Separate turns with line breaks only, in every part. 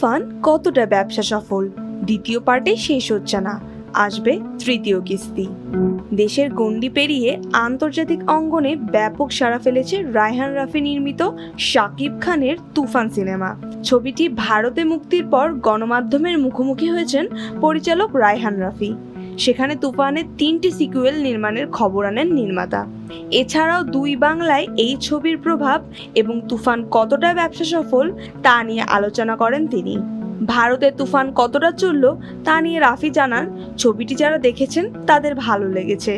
তুফান কতটা ব্যবসা সফল? দ্বিতীয় পার্টে শেষ হচ্ছে না। আসবে তৃতীয় কিস্তি। দেশের গণ্ডি পেরিয়ে আন্তর্জাতিক অঙ্গনে ব্যাপক সাড়া ফেলেছে রায়হান রাফি নির্মিত শাকিব খানের তুফান সিনেমা। ছবিটি ভারতে মুক্তির পর গণমাধ্যমের মুখোমুখি হয়েছেন পরিচালক রায়হান রাফি। সেখানে তুফানের তিনটি সিকুয়েল নির্মাণের খবর আনেন নির্মাতা। এছাড়াও দুই বাংলায় এই ছবির প্রভাব এবং তুফান কতটা ব্যবসা সফল তা নিয়ে আলোচনা করেন তিনি। ভারতে তুফান কতটা চলল তা নিয়ে রাফি জানান, ছবিটি যারা দেখেছেন তাদের ভালো লেগেছে।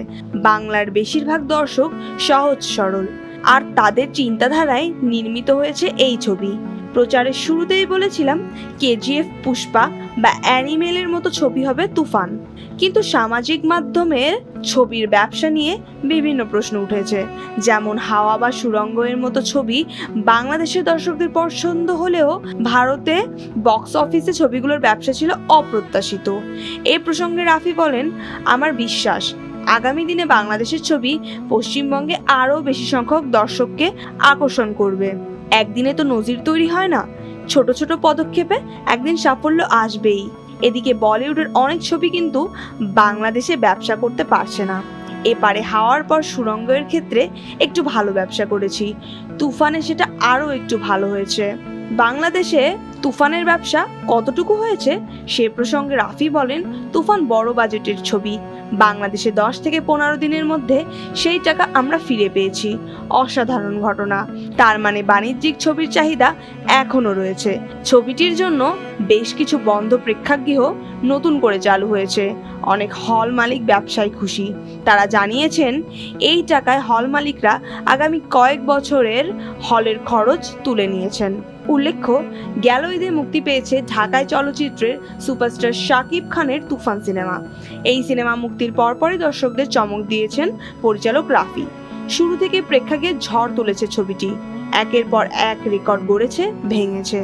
বাংলার বেশিরভাগ দর্শক সহজ সরল, আর তাদের চিন্তাধারায় নির্মিত হয়েছে এই ছবি। প্রচারের শুরুতেই বলেছিলাম, কেজিএফ, পুষ্পা বা অ্যানিমেলের মতো ছবি হবে তুফান। কিন্তু সামাজিক মাধ্যমের ছবির ব্যবসা নিয়ে বিভিন্ন প্রশ্ন উঠেছে। যেমন হাওয়া বা সুরঙ্গ এর মতো ছবি বাংলাদেশের দর্শকদের পছন্দ হলেও ভারতে বক্স অফিসে ছবিগুলোর ব্যবসা ছিল অপ্রত্যাশিত। এই প্রসঙ্গে রাফি বলেন, আমার বিশ্বাস, আগামী দিনে বাংলাদেশের ছবি পশ্চিমবঙ্গে আরও বেশি সংখ্যক দর্শককে আকর্ষণ করবে। একদিনে তো নজির তৈরি হয় না। ছোট ছোট পদক্ষেপে একদিন সাফল্য আসবেই। এদিকে বলিউডের অনেক ছবি কিন্তু বাংলাদেশে ব্যবসা করতে পারছে না। এপারে হাওয়ার পর সুরঙ্গের ক্ষেত্রে একটু ভালো ব্যবসা করেছি। তুফানে সেটা আরও একটু ভালো হয়েছে। বাংলাদেশে তুফানের ব্যবসা কতটুকু হয়েছে? সে প্রসঙ্গে রাফি বলেন, তুফান বড় বাজেটের ছবি। বাংলাদেশে দশ থেকে পনেরো দিনের মধ্যে সেই টাকা আমরা ফিরে পেয়েছি। অসাধারণ ঘটনা। তার মানে বাণিজ্যিক ছবির চাহিদা এখনও রয়েছে। ছবিটির জন্য বেশ কিছু বন্ধ প্রেক্ষাগৃহ নতুন করে চালু হয়েছে। অনেক হল মালিক ব্যবসায় খুশি। তারা জানিয়েছেন, এই টাকায় হল মালিকরা আগামী কয়েক বছরের হলের খরচ তুলে নিয়েছেন। উল্লেখ্য গেল ঈদে মুক্তি পেয়েছে ঢাকায় চলচ্চিত্রের সুপারস্টার শাকিব খানের তুফান সিনেমা। এই সিনেমা মুক্তির পরপরই দর্শকদের চমক দিয়েছেন পরিচালক রাফি। শুরু থেকে প্রেক্ষাগৃহে ঝড় তুলেছে ছবিটি। একের পর এক রেকর্ড গড়েছে, ভেঙেছে।